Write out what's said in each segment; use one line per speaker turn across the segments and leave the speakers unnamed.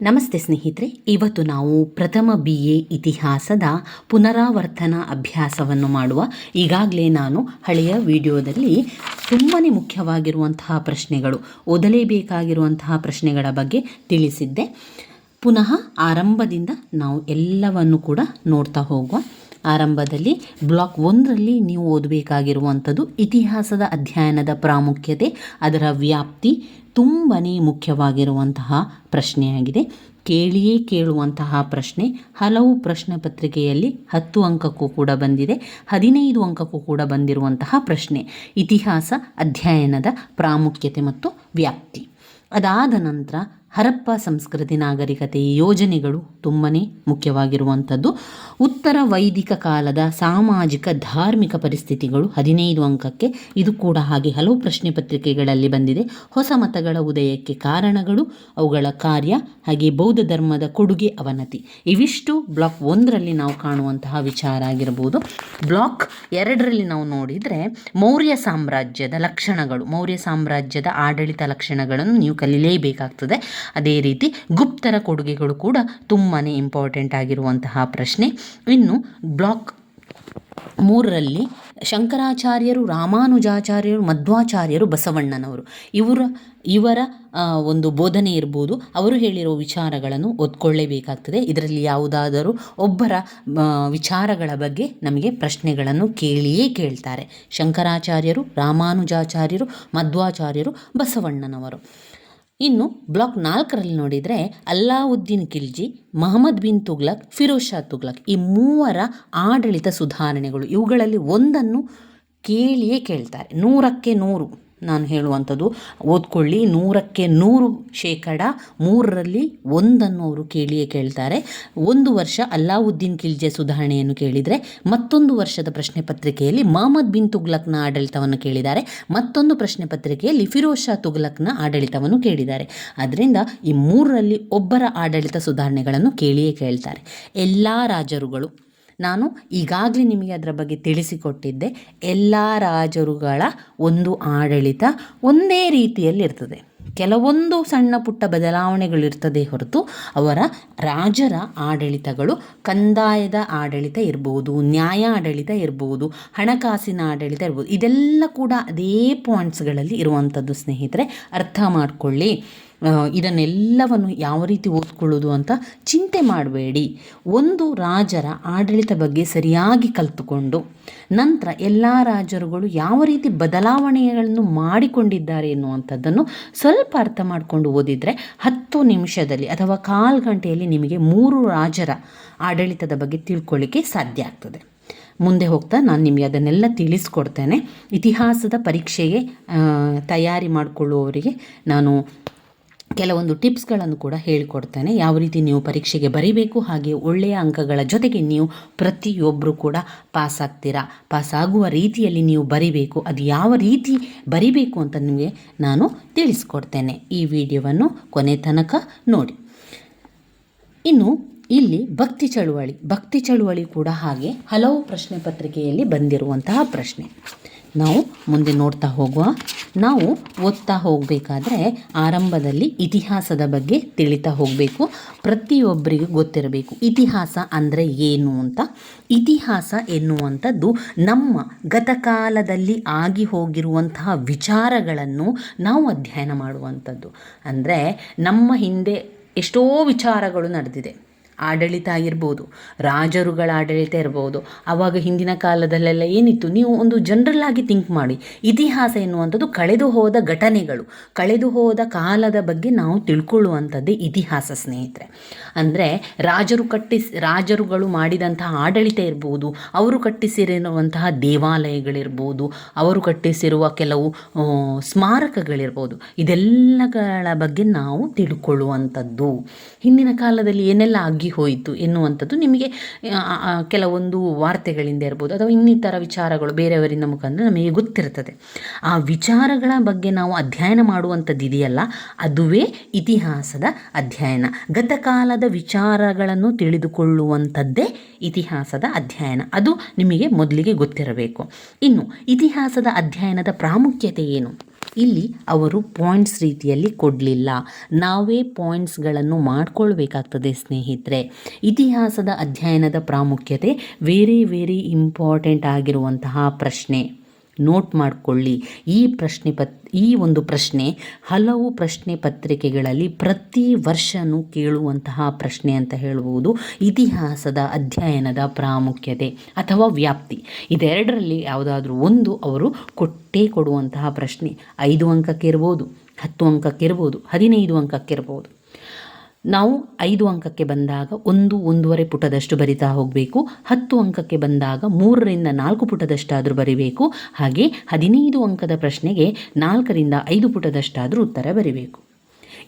ನಮಸ್ತೆ ಸ್ನೇಹಿತರೆ, ಇವತ್ತು ನಾವು ಪ್ರಥಮ ಬಿ ಎ ಇತಿಹಾಸದ ಪುನರಾವರ್ತನ ಅಭ್ಯಾಸವನ್ನು ಮಾಡುವ ಈಗಾಗಲೇ ನಾನು ಹಳೆಯ ವಿಡಿಯೋದಲ್ಲಿ ತುಂಬಾ ಮುಖ್ಯವಾಗಿರುವಂತಹ ಪ್ರಶ್ನೆಗಳು, ಓದಲೇಬೇಕಾಗಿರುವಂತಹ ಪ್ರಶ್ನೆಗಳ ಬಗ್ಗೆ ತಿಳಿಸಿದ್ದೆ. ಪುನಃ ಆರಂಭದಿಂದ ನಾವು ಎಲ್ಲವನ್ನು ಕೂಡ ನೋಡ್ತಾ ಹೋಗುವ ಆರಂಭದಲ್ಲಿ ಬ್ಲಾಕ್ ಒಂದರಲ್ಲಿ ನೀವು ಓದಬೇಕಾಗಿರುವಂಥದ್ದು ಇತಿಹಾಸದ ಅಧ್ಯಯನದ ಪ್ರಾಮುಖ್ಯತೆ, ಅದರ ವ್ಯಾಪ್ತಿ ತುಂಬಾ ಮುಖ್ಯವಾಗಿರುವಂತಹ ಪ್ರಶ್ನೆಯಾಗಿದೆ. ಕೇಳಿಯೇ ಕೇಳುವಂತಹ ಪ್ರಶ್ನೆ, ಹಲವು ಪ್ರಶ್ನೆ ಪತ್ರಿಕೆಯಲ್ಲಿ ಹತ್ತು ಅಂಕಕ್ಕೂ ಕೂಡ ಬಂದಿದೆ, ಹದಿನೈದು ಅಂಕಕ್ಕೂ ಕೂಡ ಬಂದಿರುವಂತಹ ಪ್ರಶ್ನೆ, ಇತಿಹಾಸ ಅಧ್ಯಯನದ ಪ್ರಾಮುಖ್ಯತೆ ಮತ್ತು ವ್ಯಾಪ್ತಿ. ಅದಾದ ನಂತರ ಹರಪ್ಪ ಸಂಸ್ಕೃತಿ ನಾಗರಿಕತೆ ಯೋಜನೆಗಳು ತುಂಬಾ ಮುಖ್ಯವಾಗಿರುವಂಥದ್ದು. ಉತ್ತರ ವೈದಿಕ ಕಾಲದ ಸಾಮಾಜಿಕ, ಧಾರ್ಮಿಕ ಪರಿಸ್ಥಿತಿಗಳು ಹದಿನೈದು ಅಂಕಕ್ಕೆ ಇದು ಕೂಡ ಹಾಗೆ ಹಲವು ಪ್ರಶ್ನೆ ಪತ್ರಿಕೆಗಳಲ್ಲಿ ಬಂದಿದೆ. ಹೊಸ ಮತಗಳ ಉದಯಕ್ಕೆ ಕಾರಣಗಳು, ಅವುಗಳ ಕಾರ್ಯ ಹಾಗೆ ಬೌದ್ಧ ಧರ್ಮದ ಕೊಡುಗೆ, ಅವನತಿ. ಇವಿಷ್ಟು ಬ್ಲಾಕ್ ಒಂದರಲ್ಲಿ ನಾವು ಕಾಣುವಂತಹ ವಿಚಾರ ಆಗಿರ್ಬೋದು. ಬ್ಲಾಕ್ ಎರಡರಲ್ಲಿ ನಾವು ನೋಡಿದರೆ ಮೌರ್ಯ ಸಾಮ್ರಾಜ್ಯದ ಲಕ್ಷಣಗಳು, ಮೌರ್ಯ ಸಾಮ್ರಾಜ್ಯದ ಆಡಳಿತ ಲಕ್ಷಣಗಳನ್ನು ನೀವು ಕಲಿಯಲೇಬೇಕಾಗ್ತದೆ ಅದೇ ರೀತಿ ಗುಪ್ತರ ಕೊಡುಗೆಗಳು ಕೂಡ ತುಂಬಾ ಇಂಪಾರ್ಟೆಂಟ್ ಆಗಿರುವಂತಹ ಪ್ರಶ್ನೆ. ಇನ್ನು ಬ್ಲಾಕ್ ಮೂರರಲ್ಲಿ ಶಂಕರಾಚಾರ್ಯರು, ರಾಮಾನುಜಾಚಾರ್ಯರು, ಮಧ್ವಾಚಾರ್ಯರು ಬಸವಣ್ಣನವರು. ಇವರ ಇವರ ಒಂದು ಬೋಧನೆ ಇರ್ಬೋದು. ಅವರು ಹೇಳಿರೋ ವಿಚಾರಗಳನ್ನು ಓದ್ಕೊಳ್ಳೇಬೇಕಾಗ್ತದೆ ಇದರಲ್ಲಿ ಯಾವುದಾದರೂ ಒಬ್ಬರ ವಿಚಾರಗಳ ಬಗ್ಗೆ ನಮಗೆ ಪ್ರಶ್ನೆಗಳನ್ನು ಕೇಳಿಯೇ ಕೇಳ್ತಾರೆ. ಶಂಕರಾಚಾರ್ಯರು, ರಾಮಾನುಜಾಚಾರ್ಯರು, ಮಧ್ವಾಚಾರ್ಯರು, ಬಸವಣ್ಣನವರು. ಇನ್ನು ಬ್ಲಾಕ್ ನಾಲ್ಕರಲ್ಲಿ ನೋಡಿದರೆ ಅಲ್ಲಾವುದ್ದೀನ್ ಖಿಲ್ಜಿ, ಮಹಮ್ಮದ್ ಬಿನ್ ತುಗ್ಲಕ್, ಫಿರೋಜ್ ಶಾ ತುಗ್ಲಕ್ ಈ ಮೂವರ ಆಡಳಿತ ಸುಧಾರಣೆಗಳು ಇವುಗಳಲ್ಲಿ ಒಂದನ್ನು ಕೇಳಿಯೇ ಕೇಳ್ತಾರೆ. ನೂರಕ್ಕೆ ನೂರು. ನಾನು ಹೇಳುವಂಥದ್ದು, ಓದ್ಕೊಳ್ಳಿ. ನೂರಕ್ಕೆ ನೂರು ಶೇಕಡ, ಮೂರರಲ್ಲಿ ಒಂದನ್ನು ಅವರು ಕೇಳಿಯೇ ಕೇಳ್ತಾರೆ. ಒಂದು ವರ್ಷ ಅಲ್ಲಾವುದ್ದೀನ್ ಖಿಲ್ಜೆ ಸುಧಾರಣೆಯನ್ನು ಕೇಳಿದರೆ, ಮತ್ತೊಂದು ವರ್ಷದ ಪ್ರಶ್ನೆ ಪತ್ರಿಕೆಯಲ್ಲಿ ಮಹಮ್ಮದ್ ಬಿನ್ ತುಗ್ಲಕ್ನ ಆಡಳಿತವನ್ನು ಕೇಳಿದ್ದಾರೆ. ಮತ್ತೊಂದು ಪ್ರಶ್ನೆ ಪತ್ರಿಕೆಯಲ್ಲಿ ಫಿರೋಜ್ ಶಾ ತುಗ್ಲಕ್ನ ಆಡಳಿತವನ್ನು ಕೇಳಿದ್ದಾರೆ. ಅದರಿಂದ ಈ ಮೂರರಲ್ಲಿ ಒಬ್ಬರ ಆಡಳಿತ ಸುಧಾರಣೆಗಳನ್ನು ಕೇಳಿಯೇ ಕೇಳ್ತಾರೆ. ಎಲ್ಲ ರಾಜರುಗಳು ನಾನು ಈಗಾಗಲೇ ನಿಮಗೆ ಅದರ ಬಗ್ಗೆ ತಿಳಿಸಿಕೊಟ್ಟಿದ್ದೆ, ಎಲ್ಲ ರಾಜರುಗಳ ಒಂದು ಆಡಳಿತ ಒಂದೇ ರೀತಿಯಲ್ಲಿರ್ತದೆ. ಕೆಲವೊಂದು ಸಣ್ಣ ಪುಟ್ಟ ಬದಲಾವಣೆಗಳಿರ್ತದೆ ಹೊರತು ಅವರ ರಾಜರ ಆಡಳಿತಗಳು ಕಂದಾಯದ ಆಡಳಿತ ಇರ್ಬೋದು, ನ್ಯಾಯ ಆಡಳಿತ ಇರ್ಬೋದು, ಹಣಕಾಸಿನ ಆಡಳಿತ ಇರ್ಬೋದು, ಇದೆಲ್ಲ ಕೂಡ ಅದೇ ಪಾಯಿಂಟ್ಸ್ಗಳಲ್ಲಿ ಇರುವಂಥದ್ದು ಸ್ನೇಹಿತರೆ. ಅರ್ಥ ಮಾಡಿಕೊಳ್ಳಿ. ಇದನ್ನೆಲ್ಲವನ್ನು ಯಾವ ರೀತಿ ಓದ್ಕೊಳ್ಳೋದು ಅಂತ ಚಿಂತೆ ಮಾಡಬೇಡಿ. ಒಂದು ರಾಜರ ಆಡಳಿತ ಬಗ್ಗೆ ಸರಿಯಾಗಿ ಕಲಿತುಕೊಂಡು, ನಂತರ ಎಲ್ಲ ರಾಜರುಗಳು ಯಾವ ರೀತಿ ಬದಲಾವಣೆಗಳನ್ನು ಮಾಡಿಕೊಂಡಿದ್ದಾರೆ ಎನ್ನುವಂಥದ್ದನ್ನು ಸ್ವಲ್ಪ ಅರ್ಥ ಮಾಡಿಕೊಂಡು ಓದಿದರೆ ಹತ್ತು ನಿಮಿಷದಲ್ಲಿ ಅಥವಾ ಕಾಲು ಗಂಟೆಯಲ್ಲಿ ನಿಮಗೆ ಮೂರು ರಾಜರ ಆಡಳಿತದ ಬಗ್ಗೆ ತಿಳ್ಕೊಳ್ಳಿಕ್ಕೆ ಸಾಧ್ಯ ಆಗ್ತದೆ. ಮುಂದೆ ಹೋಗ್ತಾ ನಾನು ನಿಮಗೆ ಅದನ್ನೆಲ್ಲ ತಿಳಿಸ್ಕೊಡ್ತೇನೆ. ಇತಿಹಾಸದ ಪರೀಕ್ಷೆಗೆ ತಯಾರಿ ಮಾಡಿಕೊಳ್ಳುವವರಿಗೆ ನಾನು ಕೆಲವೊಂದು ಟಿಪ್ಸ್ಗಳನ್ನು ಕೂಡ ಹೇಳಿಕೊಡ್ತೇನೆ. ಯಾವ ರೀತಿ ನೀವು ಪರೀಕ್ಷೆಗೆ ಬರೀಬೇಕು, ಹಾಗೆ ಒಳ್ಳೆಯ ಅಂಕಗಳ ಜೊತೆಗೆ ನೀವು ಪ್ರತಿಯೊಬ್ಬರು ಕೂಡ ಪಾಸ್ ಆಗ್ತೀರಾ? ಪಾಸ್ ಆಗುವ ರೀತಿಯಲ್ಲಿ ನೀವು ಬರಿಬೇಕು, ಅದು ಯಾವ ರೀತಿ ಬರಿಬೇಕು ಅಂತ ನಿಮಗೆ ನಾನು ತಿಳಿಸ್ಕೊಡ್ತೇನೆ ಈ ವಿಡಿಯೋವನ್ನು ಕೊನೆ ತನಕ ನೋಡಿ. ಇನ್ನು ಇಲ್ಲಿ ಭಕ್ತಿ ಚಳುವಳಿ. ಭಕ್ತಿ ಚಳುವಳಿ ಕೂಡ ಹಾಗೆ ಹಲವು ಪ್ರಶ್ನೆ ಪತ್ರಿಕೆಯಲ್ಲಿ ಬಂದಿರುವಂತಹ ಪ್ರಶ್ನೆ. ನಾವು ಮುಂದೆ ನೋಡ್ತಾ ಹೋಗುವ. ನಾವು ಓದ್ತಾ ಹೋಗಬೇಕಾದ್ರೆ ಆರಂಭದಲ್ಲಿ ಇತಿಹಾಸದ ಬಗ್ಗೆ ತಿಳಿತಾ ಹೋಗಬೇಕು. ಪ್ರತಿಯೊಬ್ಬರಿಗೂ ಗೊತ್ತಿರಬೇಕು. ಇತಿಹಾಸ ಅಂದರೆ ಏನು ಅಂತ. ಇತಿಹಾಸ ಎನ್ನುವಂಥದ್ದು ನಮ್ಮ ಗತಕಾಲದಲ್ಲಿ ಆಗಿ ಹೋಗಿರುವಂತಹ ವಿಚಾರಗಳನ್ನು ನಾವು ಅಧ್ಯಯನ ಮಾಡುವಂಥದ್ದು. ಅಂದರೆ ನಮ್ಮ ಹಿಂದೆ ಎಷ್ಟೋ ವಿಚಾರಗಳು ನಡೆದಿದೆ. ಆಡಳಿತ ಆಗಿರ್ಬೋದು, ರಾಜರುಗಳ ಆಡಳಿತ ಇರ್ಬೋದು ಆವಾಗ ಹಿಂದಿನ ಕಾಲದಲ್ಲೆಲ್ಲ ಏನಿತ್ತು? ನೀವು ಒಂದು ಜನರಲ್ ಆಗಿ ಥಿಂಕ್ ಮಾಡಿ. ಇತಿಹಾಸ ಎನ್ನುವಂಥದ್ದು ಕಳೆದು ಹೋದ ಘಟನೆಗಳು. ಕಳೆದು ಹೋದ ಕಾಲದ ಬಗ್ಗೆ ನಾವು ತಿಳ್ಕೊಳ್ಳುವಂಥದ್ದೇ ಇತಿಹಾಸ ಸ್ನೇಹಿತರೆ. ಅಂದರೆ ರಾಜರು ಕಟ್ಟಿಸ್, ರಾಜರುಗಳು ಮಾಡಿದಂತಹ ಆಡಳಿತ ಇರ್ಬೋದು, ಅವರು ಕಟ್ಟಿಸಿರುವಂತಹ ದೇವಾಲಯಗಳಿರ್ಬೋದು, ಅವರು ಕಟ್ಟಿಸಿರುವ ಕೆಲವು ಸ್ಮಾರಕಗಳಿರ್ಬೋದು, ಇದೆಲ್ಲಗಳ ಬಗ್ಗೆ ನಾವು ತಿಳ್ಕೊಳ್ಳುವಂಥದ್ದು. ಹಿಂದಿನ ಕಾಲದಲ್ಲಿ ಏನೆಲ್ಲ ಆಗಿ ಹೋಯಿತು ಎನ್ನುವಂಥದ್ದು ನಿಮಗೆ ಕೆಲವೊಂದು ವಾರ್ತೆಗಳಿಂದ ಇರ್ಬೋದು ಅಥವಾ ಇನ್ನಿತರ ವಿಚಾರಗಳು ಬೇರೆಯವರಿಂದ ಮುಖಾಂತರ ನಮಗೆ ಗೊತ್ತಿರ್ತದೆ. ಆ ವಿಚಾರಗಳ ಬಗ್ಗೆ ನಾವು ಅಧ್ಯಯನ ಮಾಡುವಂಥದ್ದು ಇದೆಯಲ್ಲ, ಅದುವೇ ಇತಿಹಾಸದ ಅಧ್ಯಯನ. ಗತಕಾಲದ ವಿಚಾರಗಳನ್ನು ತಿಳಿದುಕೊಳ್ಳುವಂಥದ್ದೇ ಇತಿಹಾಸದ ಅಧ್ಯಯನ. ಅದು ನಿಮಗೆ ಮೊದಲಿಗೆ ಗೊತ್ತಿರಬೇಕು. ಇನ್ನು ಇತಿಹಾಸದ ಅಧ್ಯಯನದ ಪ್ರಾಮುಖ್ಯತೆ ಏನು? ಇಲ್ಲಿ ಅವರು ಪಾಯಿಂಟ್ಸ್ ರೀತಿಯಲ್ಲಿ ಕೊಡಲಿಲ್ಲ. ನಾವೇ ಪಾಯಿಂಟ್ಸ್ಗಳನ್ನು ಮಾಡ್ಕೊಳ್ಬೇಕಾಗ್ತದೆ ಸ್ನೇಹಿತರೆ. ಇತಿಹಾಸದ ಅಧ್ಯಯನದ ಪ್ರಾಮುಖ್ಯತೆ ವೆರಿ ವೆರಿ ಇಂಪಾರ್ಟೆಂಟ್ ಆಗಿರುವಂತಹ ಪ್ರಶ್ನೆ. ನೋಟ್ ಮಾಡಿಕೊಳ್ಳಿ. ಈ ಪ್ರಶ್ನೆ ಪತ್, ಈ ಒಂದು ಪ್ರಶ್ನೆ ಹಲವು ಪ್ರಶ್ನೆ ಪತ್ರಿಕೆಗಳಲ್ಲಿ ಪ್ರತಿ ವರ್ಷನೂ ಕೇಳುವಂತಹ ಪ್ರಶ್ನೆ ಅಂತ ಹೇಳಬಹುದು ಇತಿಹಾಸದ ಅಧ್ಯಯನದ ಪ್ರಾಮುಖ್ಯತೆ ಅಥವಾ ವ್ಯಾಪ್ತಿ. ಇದೆರಡರಲ್ಲಿ ಯಾವುದಾದ್ರೂ ಒಂದು ಅವರು ಕೊಟ್ಟೇ ಕೊಡುವಂತಹ ಪ್ರಶ್ನೆ ಐದು ಅಂಕಕ್ಕಿರ್ಬೋದು, ಹತ್ತು ಅಂಕಕ್ಕಿರ್ಬೋದು, ಹದಿನೈದು ಅಂಕಕ್ಕಿರ್ಬೋದು. ನಾವು ಐದು ಅಂಕಕ್ಕೆ ಬಂದಾಗ ಒಂದು, ಒಂದೂವರೆ ಪುಟದಷ್ಟು ಬರಿತಾ ಹೋಗಬೇಕು. ಹತ್ತು ಅಂಕಕ್ಕೆ ಬಂದಾಗ ಮೂರರಿಂದ ನಾಲ್ಕು ಪುಟದಷ್ಟಾದರೂ ಬರಿಬೇಕು. ಹಾಗೆ ಹದಿನೈದು ಅಂಕದ ಪ್ರಶ್ನೆಗೆ ನಾಲ್ಕರಿಂದ ಐದು ಪುಟದಷ್ಟಾದರೂ ಉತ್ತರ ಬರಿಬೇಕು.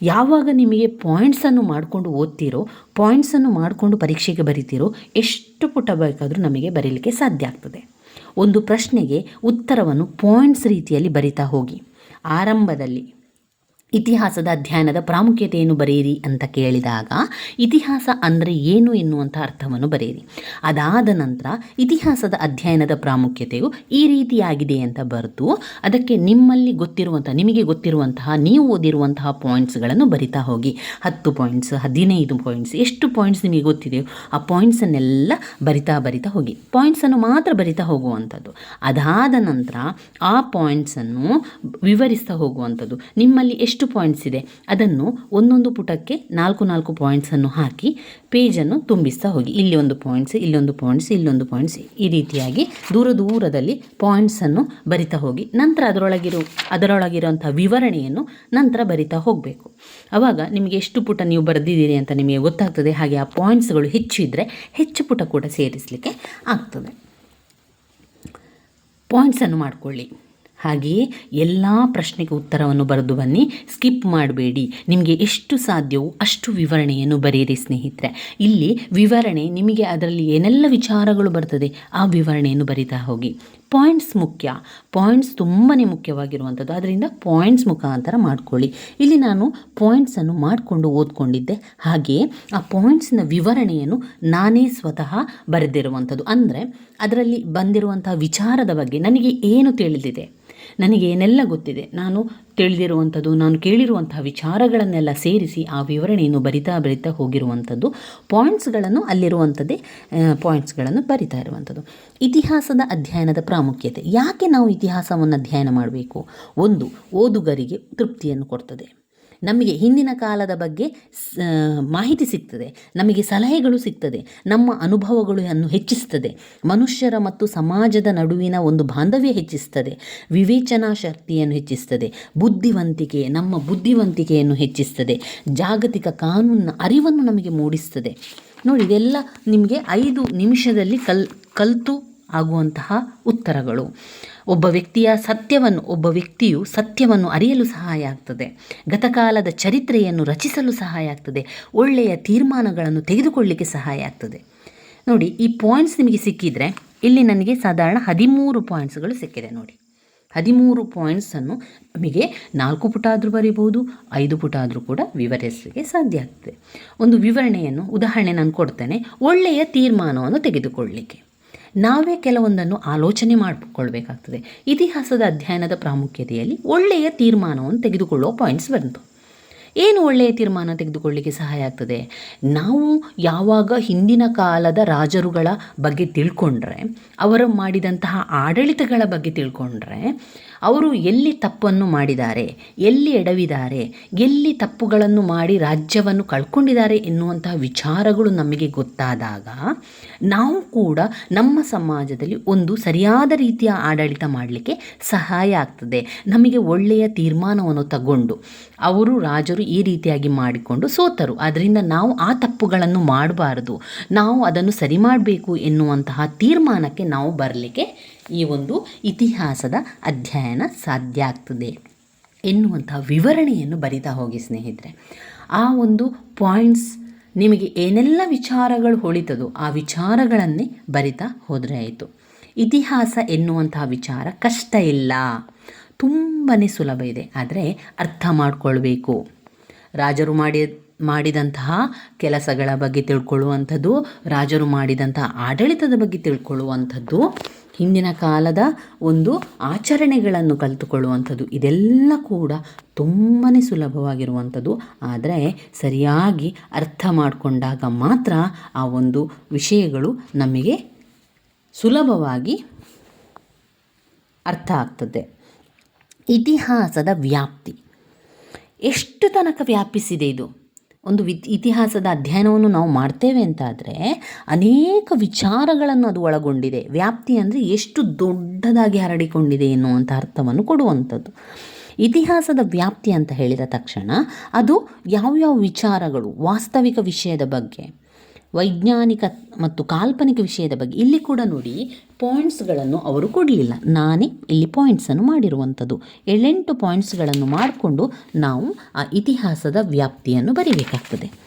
ಯಾವಾಗ ನಿಮಗೆ ಪಾಯಿಂಟ್ಸನ್ನು ಮಾಡಿಕೊಂಡು ಓದ್ತೀರೋ ಪಾಯಿಂಟ್ಸನ್ನು ಮಾಡಿಕೊಂಡು ಪರೀಕ್ಷೆಗೆ ಬರಿತೀರೋ, ಎಷ್ಟು ಪುಟ ಬೇಕಾದರೂ ನಮಗೆ ಬರೀಲಿಕ್ಕೆ ಸಾಧ್ಯ ಆಗ್ತದೆ. ಒಂದು ಪ್ರಶ್ನೆಗೆ ಉತ್ತರವನ್ನು ಪಾಯಿಂಟ್ಸ್ ರೀತಿಯಲ್ಲಿ ಬರಿತಾ ಹೋಗಿ. ಆರಂಭದಲ್ಲಿ ಇತಿಹಾಸದ ಅಧ್ಯಯನದ ಪ್ರಾಮುಖ್ಯತೆಯನ್ನು ಬರೆಯಿರಿ ಅಂತ ಕೇಳಿದಾಗ, ಇತಿಹಾಸ ಅಂದರೆ ಏನು ಎನ್ನುವಂಥ ಅರ್ಥವನ್ನು ಬರೆಯಿರಿ. ಅದಾದ ನಂತರ ಇತಿಹಾಸದ ಅಧ್ಯಯನದ ಪ್ರಾಮುಖ್ಯತೆಯು ಈ ರೀತಿಯಾಗಿದೆ ಅಂತ ಬರೆದು, ಅದಕ್ಕೆ ನಿಮ್ಮಲ್ಲಿ ಗೊತ್ತಿರುವಂತಹ ನಿಮಗೆ ಗೊತ್ತಿರುವಂತಹ, ನೀವು ಓದಿರುವಂತಹ ಪಾಯಿಂಟ್ಸ್ಗಳನ್ನು ಬರಿತಾ ಹೋಗಿ. ಹತ್ತು ಪಾಯಿಂಟ್ಸ್ ಹದಿನೈದು ಪಾಯಿಂಟ್ಸ್ ಎಷ್ಟು ಪಾಯಿಂಟ್ಸ್ ನಿಮಗೆ ಗೊತ್ತಿದೆಯೋ ಆ ಪಾಯಿಂಟ್ಸನ್ನೆಲ್ಲ ಬರಿತಾ ಬರಿತಾ ಹೋಗಿ. ಪಾಯಿಂಟ್ಸನ್ನು ಮಾತ್ರ ಬರಿತಾ ಹೋಗುವಂಥದ್ದು. ಅದಾದ ನಂತರ ಆ ಪಾಯಿಂಟ್ಸನ್ನು ವಿವರಿಸ್ತಾ ಹೋಗುವಂಥದ್ದು. ನಿಮ್ಮಲ್ಲಿ ಎಷ್ಟು ಪಾಯಿಂಟ್ಸ್ ಇದೆ. ಅದನ್ನು ಒಂದೊಂದು ಪುಟಕ್ಕೆ ನಾಲ್ಕು ನಾಲ್ಕು ಪಾಯಿಂಟ್ಸನ್ನು ಹಾಕಿ ಪೇಜನ್ನು ತುಂಬಿಸ್ತಾ ಹೋಗಿ. ಇಲ್ಲಿ ಒಂದು ಪಾಯಿಂಟ್ಸ್ ಇಲ್ಲೊಂದು ಪಾಯಿಂಟ್ಸ್ ಇಲ್ಲೊಂದು ಪಾಯಿಂಟ್ಸ್ ಈ ರೀತಿಯಾಗಿ ದೂರ ದೂರದಲ್ಲಿ ಪಾಯಿಂಟ್ಸನ್ನು ಬರಿತಾ ಹೋಗಿ. ನಂತರ ಅದರೊಳಗಿರೋ, ಅದರೊಳಗಿರುವಂಥ ವಿವರಣೆಯನ್ನು ನಂತರ ಬರಿತಾ ಹೋಗಬೇಕು. ಆವಾಗ ನಿಮಗೆ ಎಷ್ಟು ಪುಟ ನೀವು ಬರೆದಿದ್ದೀರಿ ಅಂತ ನಿಮಗೆ ಗೊತ್ತಾಗ್ತದೆ. ಹಾಗೆ ಆ ಪಾಯಿಂಟ್ಸ್ಗಳು ಹೆಚ್ಚು ಇದ್ದರೆ ಹೆಚ್ಚು ಪುಟ ಕೂಡ ಸೇರಿಸಲಿಕ್ಕೆ ಆಗ್ತದೆ. ಪಾಯಿಂಟ್ಸನ್ನು ಮಾಡಿಕೊಳ್ಳಿ. ಹಾಗೆಯೇ ಎಲ್ಲ ಪ್ರಶ್ನೆಗೆ ಉತ್ತರವನ್ನು ಬರೆದು ಬನ್ನಿ. ಸ್ಕಿಪ್ ಮಾಡಬೇಡಿ. ನಿಮಗೆ ಎಷ್ಟು ಸಾಧ್ಯವೋ ಅಷ್ಟು ವಿವರಣೆಯನ್ನು ಬರೆಯಿರಿ ಸ್ನೇಹಿತರೆ. ಇಲ್ಲಿ ವಿವರಣೆ ನಿಮಗೆ ಅದರಲ್ಲಿ ಏನೆಲ್ಲ ವಿಚಾರಗಳು ಬರ್ತದೆ ಆ ವಿವರಣೆಯನ್ನು ಬರಿತಾ ಹೋಗಿ. ಪಾಯಿಂಟ್ಸ್ ಮುಖ್ಯ. ಪಾಯಿಂಟ್ಸ್ ತುಂಬಾ ಮುಖ್ಯವಾಗಿರುವಂಥದ್ದು. ಅದರಿಂದ ಪಾಯಿಂಟ್ಸ್ ಮುಖಾಂತರ ಮಾಡ್ಕೊಳ್ಳಿ. ಇಲ್ಲಿ ನಾನು ಪಾಯಿಂಟ್ಸನ್ನು ಮಾಡಿಕೊಂಡು ಓದ್ಕೊಂಡಿದ್ದೆ. ಹಾಗೆಯೇ ಆ ಪಾಯಿಂಟ್ಸ್ನ ವಿವರಣೆಯನ್ನು ನಾನೇ ಸ್ವತಃ ಬರೆದಿರುವಂಥದ್ದು. ಅಂದರೆ ಅದರಲ್ಲಿ ಬಂದಿರುವಂಥ ವಿಚಾರದ ಬಗ್ಗೆ ನನಗೆ ಏನು ತಿಳಿದಿದೆ? ನನಗೆ ಏನೆಲ್ಲ ಗೊತ್ತಿದೆ. ನಾನು ತಿಳಿದಿರುವಂಥದ್ದು, ನಾನು ಕೇಳಿರುವಂತಹ ವಿಚಾರಗಳನ್ನೆಲ್ಲ ಸೇರಿಸಿ ಆ ವಿವರಣೆಯನ್ನು ಬರಿತಾ ಬರಿತಾ ಹೋಗಿರುವಂಥದ್ದು, ಪಾಯಿಂಟ್ಸ್ಗಳನ್ನು ಅಲ್ಲಿರುವಂಥದ್ದೇ ಪಾಯಿಂಟ್ಸ್ಗಳನ್ನು ಬರಿತಾ ಇರುವಂಥದ್ದು. ಇತಿಹಾಸದ ಅಧ್ಯಯನದ ಪ್ರಾಮುಖ್ಯತೆ. ಯಾಕೆ ನಾವು ಇತಿಹಾಸವನ್ನು ಅಧ್ಯಯನ ಮಾಡಬೇಕು? ಒಂದು, ಓದುಗರಿಗೆ ತೃಪ್ತಿಯನ್ನು ಕೊಡ್ತದೆ. ನಮಗೆ ಹಿಂದಿನ ಕಾಲದ ಬಗ್ಗೆ ಮಾಹಿತಿ ಸಿಗ್ತದೆ. ನಮಗೆ ಸಲಹೆಗಳು ಸಿಗ್ತದೆ. ನಮ್ಮ ಅನುಭವಗಳು ಅನ್ನು ಹೆಚ್ಚಿಸ್ತದೆ. ಮನುಷ್ಯರ ಮತ್ತು ಸಮಾಜದ ನಡುವಿನ ಒಂದು ಬಾಂಧವ್ಯ ಹೆಚ್ಚಿಸ್ತದೆ. ವಿವೇಚನಾ ಶಕ್ತಿಯನ್ನು ಹೆಚ್ಚಿಸ್ತದೆ. ಬುದ್ಧಿವಂತಿಕೆ, ನಮ್ಮ ಬುದ್ಧಿವಂತಿಕೆಯನ್ನು ಹೆಚ್ಚಿಸ್ತದೆ. ಜಾಗತಿಕ ಕಾನೂನಿನ ಅರಿವನ್ನು ನಮಗೆ ಮೂಡಿಸ್ತದೆ. ನೋಡಿ ಇದೆಲ್ಲ ನಿಮಗೆ ಐದು ನಿಮಿಷದಲ್ಲಿ ಕಲ್, ಕಲಿತು ಆಗುವಂತಹ ಉತ್ತರಗಳು. ಒಬ್ಬ ವ್ಯಕ್ತಿಯ ಸತ್ಯವನ್ನು, ಒಬ್ಬ ವ್ಯಕ್ತಿಯು ಸತ್ಯವನ್ನು ಅರಿಯಲು ಸಹಾಯ ಆಗ್ತದೆ. ಗತಕಾಲದ ಚರಿತ್ರೆಯನ್ನು ರಚಿಸಲು ಸಹಾಯ ಆಗ್ತದೆ. ಒಳ್ಳೆಯ ತೀರ್ಮಾನಗಳನ್ನು ತೆಗೆದುಕೊಳ್ಳಲಿಕ್ಕೆ ಸಹಾಯ ಆಗ್ತದೆ. ನೋಡಿ, ಈ ಪಾಯಿಂಟ್ಸ್ ನಿಮಗೆ ಸಿಕ್ಕಿದರೆ ಇಲ್ಲಿ ನನಗೆ ಸಾಧಾರಣ ಹದಿಮೂರು ಪಾಯಿಂಟ್ಸ್ಗಳು ಸಿಕ್ಕಿದೆ ನೋಡಿ. ಹದಿಮೂರು ಪಾಯಿಂಟ್ಸನ್ನು ನಮಗೆ ನಾಲ್ಕು ಪುಟ ಆದರೂ ಬರೀಬೋದು ಐದು ಪುಟ ಆದರೂ ಕೂಡ ವಿವರಿಸಲಿಕ್ಕೆ ಸಾಧ್ಯ ಆಗ್ತದೆ. ಒಂದು ವಿವರಣೆಯನ್ನು, ಉದಾಹರಣೆ ನಾನು ಕೊಡ್ತೇನೆ. ಒಳ್ಳೆಯ ತೀರ್ಮಾನವನ್ನು ತೆಗೆದುಕೊಳ್ಳಲಿಕ್ಕೆ ನಾವೇ ಕೆಲವೊಂದನ್ನು ಆಲೋಚನೆ ಮಾಡಿಕೊಳ್ಬೇಕಾಗ್ತದೆ. ಇತಿಹಾಸದ ಅಧ್ಯಯನದ ಪ್ರಾಮುಖ್ಯತೆಯಲ್ಲಿ ಒಳ್ಳೆಯ ತೀರ್ಮಾನವನ್ನು ತೆಗೆದುಕೊಳ್ಳುವ ಪಾಯಿಂಟ್ಸ್ ಬಂತು. ಏನು ಒಳ್ಳೆಯ ತೀರ್ಮಾನ ತೆಗೆದುಕೊಳ್ಳಿಕ್ಕೆ ಸಹಾಯ ಆಗ್ತದೆ? ನಾವು ಯಾವಾಗ ಹಿಂದಿನ ಕಾಲದ ರಾಜರುಗಳ ಬಗ್ಗೆ ತಿಳ್ಕೊಂಡ್ರೆ, ಅವರು ಮಾಡಿದಂತಹ ಆಡಳಿತಗಳ ಬಗ್ಗೆ ತಿಳ್ಕೊಂಡ್ರೆ ಅವರು ಎಲ್ಲಿ ತಪ್ಪನ್ನು ಮಾಡಿದ್ದಾರೆ, ಎಲ್ಲಿ ಎಡವಿದ್ದಾರೆ, ಎಲ್ಲಿ ತಪ್ಪುಗಳನ್ನು ಮಾಡಿ ರಾಜ್ಯವನ್ನು ಕಳ್ಕೊಂಡಿದ್ದಾರೆ ಎನ್ನುವಂತಹ ವಿಚಾರಗಳು ನಮಗೆ ಗೊತ್ತಾದಾಗ ನಾವು ಕೂಡ ನಮ್ಮ ಸಮಾಜದಲ್ಲಿ ಒಂದು ಸರಿಯಾದ ರೀತಿಯ ಆಡಳಿತ ಮಾಡಲಿಕ್ಕೆ ಸಹಾಯ ಆಗ್ತದೆ. ನಮಗೆ ಒಳ್ಳೆಯ ತೀರ್ಮಾನವನ್ನು ತಗೊಂಡು ಅವರು ರಾಜರು ಈ ರೀತಿಯಾಗಿ ಮಾಡಿಕೊಂಡು ಸೋತರು. ಅದರಿಂದ ನಾವು ಆ ತಪ್ಪುಗಳನ್ನು ಮಾಡಬಾರದು. ನಾವು ಅದನ್ನು ಸರಿ ಮಾಡಬೇಕು ಎನ್ನುವಂತಹ ತೀರ್ಮಾನಕ್ಕೆ ನಾವು ಬರಲಿಕ್ಕೆ ಈ ಒಂದು ಇತಿಹಾಸದ ಅಧ್ಯಯನ ಸಾಧ್ಯ ಆಗ್ತದೆ ಎನ್ನುವಂಥ ವಿವರಣೆಯನ್ನು ಬರಿತಾ ಹೋಗಿ ಸ್ನೇಹಿತರೆ. ಆ ಒಂದು ಪಾಯಿಂಟ್ಸ್ ನಿಮಗೆ ಏನೆಲ್ಲ ವಿಚಾರಗಳು ಹೊಳಿತದೋ ಆ ವಿಚಾರಗಳನ್ನೇ ಬರಿತಾ ಹೋದರೆ ಆಯಿತು. ಇತಿಹಾಸ ಎನ್ನುವಂತಹ ವಿಚಾರ ಕಷ್ಟ ಇಲ್ಲ. ತುಂಬಾ ಸುಲಭ ಇದೆ. ಆದರೆ ಅರ್ಥ ಮಾಡಿಕೊಳ್ಬೇಕು. ರಾಜರು ಮಾಡಿ ಮಾಡಿದಂತಹ ಕೆಲಸಗಳ ಬಗ್ಗೆ ತಿಳ್ಕೊಳ್ಳುವಂಥದ್ದು, ರಾಜರು ಮಾಡಿದಂತಹ ಆಡಳಿತದ ಬಗ್ಗೆ ತಿಳ್ಕೊಳ್ಳುವಂಥದ್ದು ಹಿಂದಿನ ಕಾಲದ ಒಂದು ಆಚರಣೆಗಳನ್ನು ಕಲಿತುಕೊಳ್ಳುವಂಥದ್ದು. ಇದೆಲ್ಲ ಕೂಡ ತುಂಬಾ ಸುಲಭವಾಗಿರುವಂಥದ್ದು. ಆದರೆ ಸರಿಯಾಗಿ ಅರ್ಥ ಮಾಡಿಕೊಂಡಾಗ ಮಾತ್ರ ಆ ಒಂದು ವಿಷಯಗಳು ನಮಗೆ ಸುಲಭವಾಗಿ ಅರ್ಥ ಆಗ್ತದೆ. ಇತಿಹಾಸದ ವ್ಯಾಪ್ತಿ. ಎಷ್ಟು ತನಕ ವ್ಯಾಪಿಸಿದೆ ಇದು? ಒಂದು ವಿ ಇತಿಹಾಸದ ಅಧ್ಯಯನವನ್ನು ನಾವು ಮಾಡ್ತೇವೆ ಅಂತಾದರೆ ಅನೇಕ ವಿಚಾರಗಳನ್ನು ಅದು ಒಳಗೊಂಡಿದೆ. ವ್ಯಾಪ್ತಿ ಅಂದರೆ ಎಷ್ಟು ದೊಡ್ಡದಾಗಿ ಹರಡಿಕೊಂಡಿದೆ ಎನ್ನುವಂಥ ಅರ್ಥವನ್ನು ಕೊಡುವಂಥದ್ದು. ಇತಿಹಾಸದ ವ್ಯಾಪ್ತಿ ಅಂತ ಹೇಳಿದ ತಕ್ಷಣ ಅದು ಯಾವ್ಯಾವ ವಿಚಾರಗಳು, ವಾಸ್ತವಿಕ ವಿಷಯದ ಬಗ್ಗೆ ವೈಜ್ಞಾನಿಕ ಮತ್ತು ಕಾಲ್ಪನಿಕ ವಿಷಯದ ಬಗ್ಗೆ ಇಲ್ಲಿ ಕೂಡ ನೋಡಿ ಪಾಯಿಂಟ್ಸ್ಗಳನ್ನು ಅವರು ಕೊಡಲಿಲ್ಲ. ನಾನೇ ಇಲ್ಲಿ ಪಾಯಿಂಟ್ಸನ್ನು ಮಾಡಿರುವಂಥದ್ದು. ಏಳೆಂಟು ಪಾಯಿಂಟ್ಸ್ಗಳನ್ನು ಮಾಡಿಕೊಂಡು ನಾವು ಆ ಇತಿಹಾಸದ ವ್ಯಾಪ್ತಿಯನ್ನು ಬರೀಬೇಕಾಗ್ತದೆ.